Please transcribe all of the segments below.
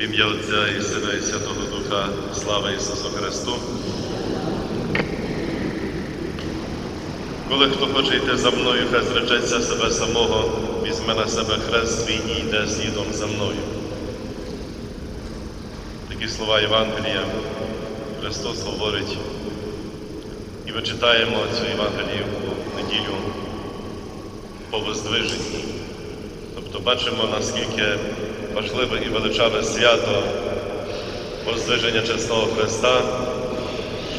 В ім'я Отця і Сина і Святого Духа, слава Ісусу Христу. Коли хто хоче йти за мною, хай зречеться себе самого, візьме на себе хрест свій і йде слідом за мною. Такі слова Євангелія Христос говорить. І ми читаємо цю Євангелію в неділю по воздвиженні. Тобто бачимо, наскільки важливе і величаве свято воздвиження чесного Христа,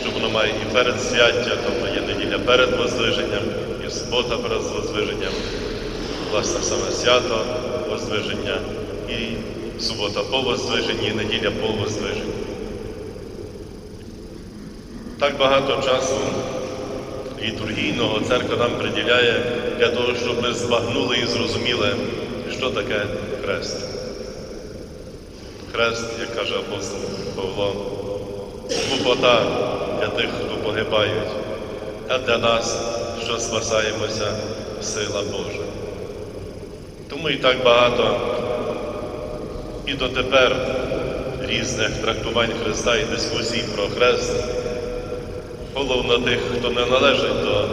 що воно має і перед свяття, тобто є неділя перед воздвиженням, і субота перед воздвиженням, власне саме свято воздвиження, і субота по воздвиженні, і неділя по воздвиженні. Так багато часу літургійного церква нам приділяє для того, щоб ми збагнули і зрозуміли, що таке хрест. Хрест, як каже апостол Павло, купота для тих, хто погибають, а для нас, що спасаємося, сила Божа. Тому і так багато і дотепер різних трактувань Христа і дискусій про хрест. Головно тих, хто не належить до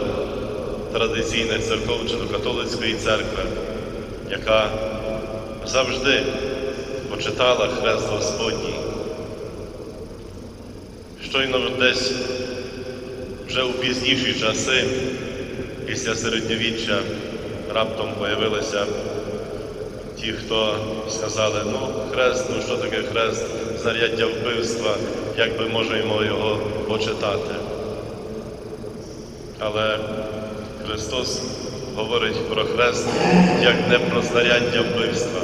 традиційних церков чи до католицької церкви, яка завжди почитала хрест Господній. Щойно десь вже у пізніші часи, після середньовіччя, раптом появилися ті, хто сказали, ну, хрест, ну що таке хрест, заряддя вбивства, як ми можемо його почитати. Але Христос говорить про хрест як не про знаряддя вбивства.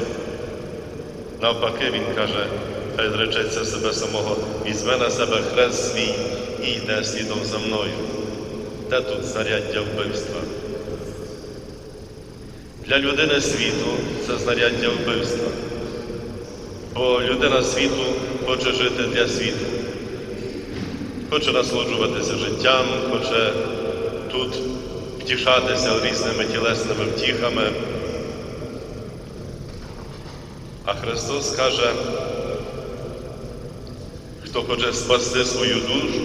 Навпаки, Він каже, хай зречеться себе самого, візьме на себе хрест свій і йде слідом за мною. Де тут знаряддя вбивства? Для людини світу це знаряддя вбивства. Бо людина світу хоче жити для світу, хоче насолоджуватися життям, хоче тут втішатися різними тілесними втіхами. А Христос каже, хто хоче спасти свою душу,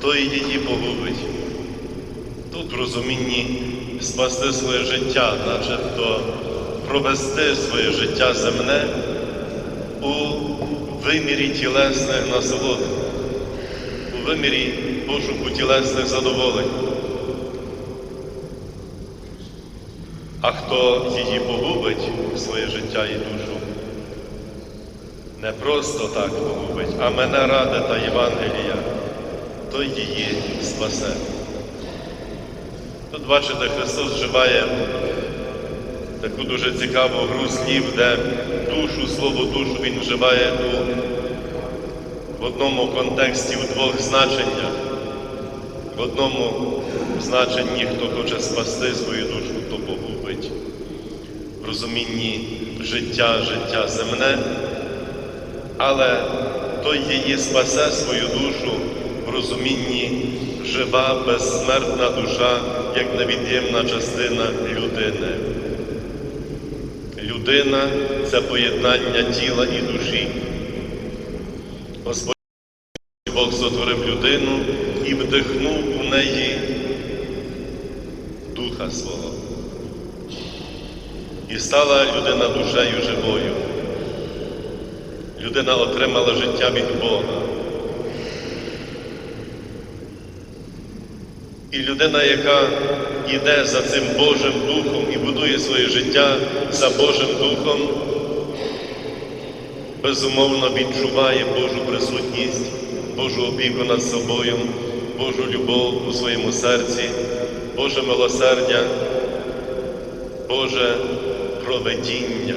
той її погубить. Тут в розумінні спасти своє життя, начебто провести своє життя земне у вимірі тілесних насолод, у вимірі пошуку тілесних задоволень. А хто її погубить своє життя і душу, не просто так погубить, а мене ради та Євангелія, той її спасе. Тут, бачите, Христос вживає таку дуже цікаву гру слів, де душу, слово душу Він вживає у, в одному контексті, у двох значеннях. В одному значенні, хто хоче спасти свою душу, то погубить. Розумінні життя, життя земне, але той її спасе свою душу в розумінні жива, безсмертна душа, як невід'ємна частина людини. Людина це поєднання тіла і душі. Господь Бог сотворив людину і вдихнув у неї духа свого. І стала людина душею живою. Людина отримала життя від Бога. І людина, яка йде за цим Божим Духом і будує своє життя за Божим Духом, безумовно відчуває Божу присутність, Божу опіку над собою, Божу любов у своєму серці, Боже милосердя, Боже проведіння.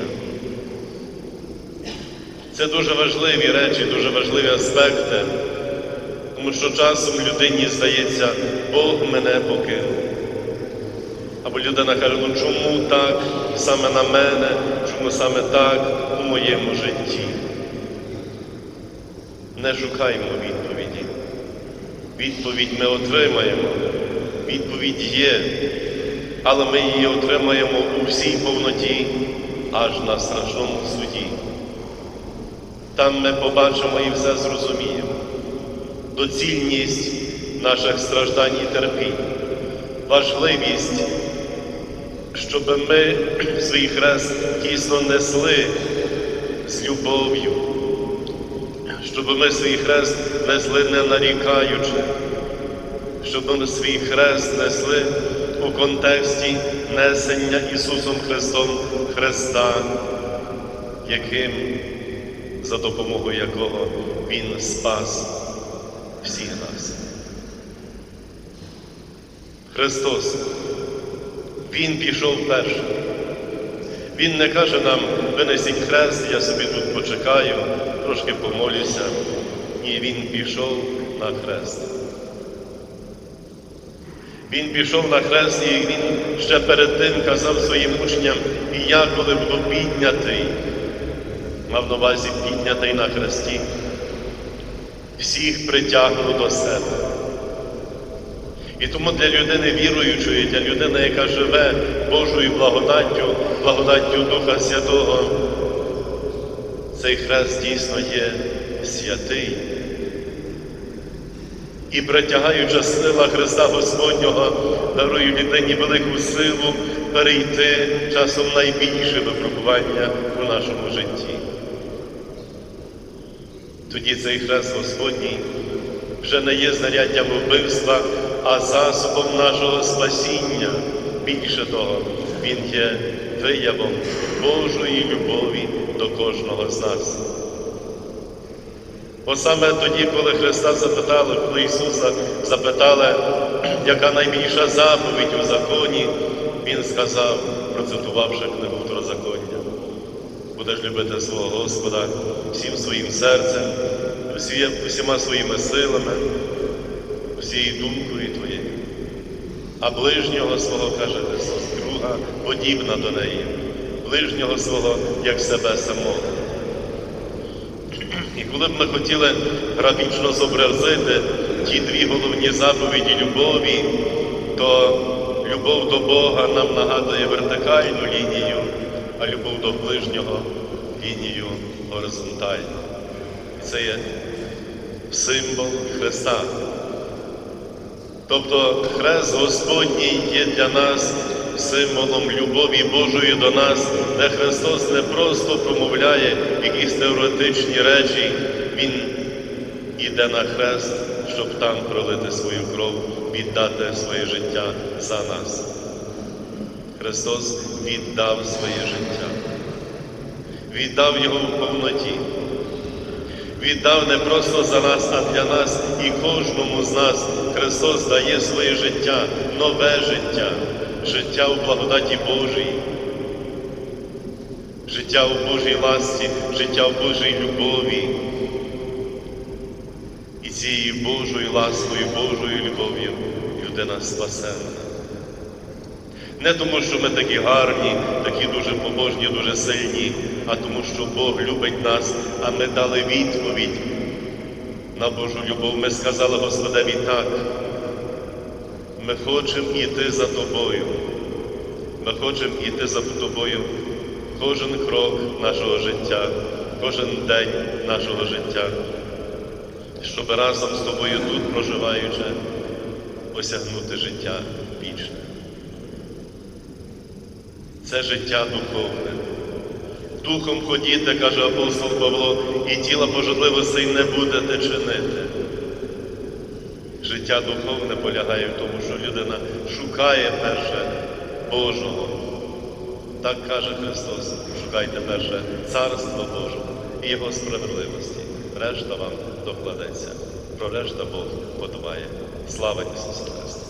Це дуже важливі речі, дуже важливі аспекти. Тому що часом людині здається, Бог мене покинув. Або людина каже, ну чому так саме на мене, чому саме так у моєму житті? Не шукаємо відповіді. Відповідь ми отримаємо, відповідь є, але ми її отримаємо у всій повноті аж на страшному суді. Там ми побачимо і все зрозуміємо. Доцільність наших страждань і терпінь, важливість, щоб ми свій хрест дійсно несли з любов'ю, щоб ми свій хрест несли не нарікаючи, щоб ми свій хрест несли у контексті несення Ісусом Христом Христа, яким, за допомогою якого Він спас всіх нас. Христос, Він пішов першим. Він не каже нам, винесіть хрест, я собі тут почекаю, трошки помолюся. Ні, Він пішов на хрест. Він пішов на хрест і він ще перед тим казав своїм учням, і я, коли буду піднятий, мав на увазі піднятий на хресті, всіх притягну до себе. І тому для людини віруючої, для людини, яка живе Божою благодаттю, благодаттю Духа Святого, цей хрест дійсно є святий. І притягаюча сила Христа Господнього дарує людині велику силу перейти часом найбільше випробування у нашому житті. Тоді цей хрест Господній вже не є знаряддям вбивства, а засобом нашого спасіння. Більше того, він є виявом Божої любові до кожного з нас. Бо саме тоді, коли Христа запитали, коли Ісуса запитали, яка найбільша заповідь у законі, Він сказав, процитувавши книгу Второзаконня, будеш любити свого Господа всім своїм серцем, всіма своїми силами, всією думкою твоєю. А ближнього свого, каже Христос, друга подібна до неї, ближнього свого, як себе самого. І коли б ми хотіли графічно зобразити ті дві головні заповіді любові, то любов до Бога нам нагадує вертикальну лінію, а любов до ближнього лінію горизонтальну. Це є символ Христа. Тобто Хрест Господній є для нас символом любові Божої до нас, де Христос не просто промовляє якісь теоретичні речі, Він іде на хрест, щоб там пролити свою кров, віддати своє життя за нас. Христос віддав своє життя, віддав його в повноті віддав не просто за нас, а для нас і кожному з нас Христос дає своє життя, нове життя, життя у благодаті Божій, життя у Божій ласці, життя у Божій любові. І цією Божою ласкою, Божою любов'ю людина спасена. Не тому, що ми такі гарні, такі дуже побожні, дуже сильні, а тому, що Бог любить нас, а ми дали відповідь на Божу любов. Ми сказали Господеві так. Ми хочемо йти за тобою. Ми хочемо йти за тобою кожен крок нашого життя, кожен день нашого життя, щоб разом з тобою тут, проживаючи, осягнути життя Це життя духовне. Духом ходіте, каже апостол Павло, і тіла пожадливостей не будете чинити. Життя духовне полягає в тому, що людина шукає перше Божого. Так каже Христос, шукайте перше Царство Божого і Його справедливості. Решта вам докладеться. Про решта Бог подбає. Слава Ісусу Христу!